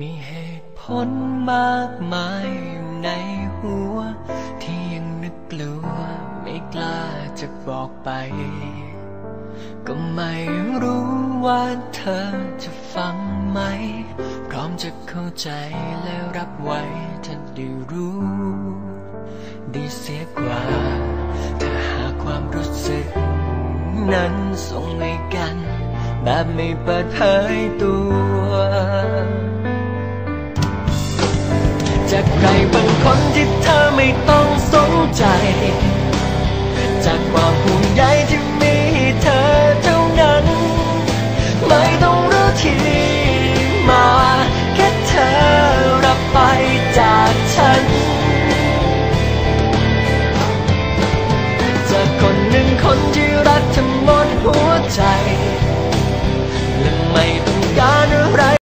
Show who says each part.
Speaker 1: มีเหตุผลมากมายอยู่ในหัว ที่ยังนึกกลัว ไม่กล้าจะบอกไป ก็ไม่รู้ว่าเธอจะฟังไหม พร้อมจะเข้าใจและรับไว้ถ้าได้รู้ ดีเสียกว่า ถ้าหาความรู้สึก นั้นส่งให้กัน แบบไม่เปิดเผยตัว จากใครบางคนที่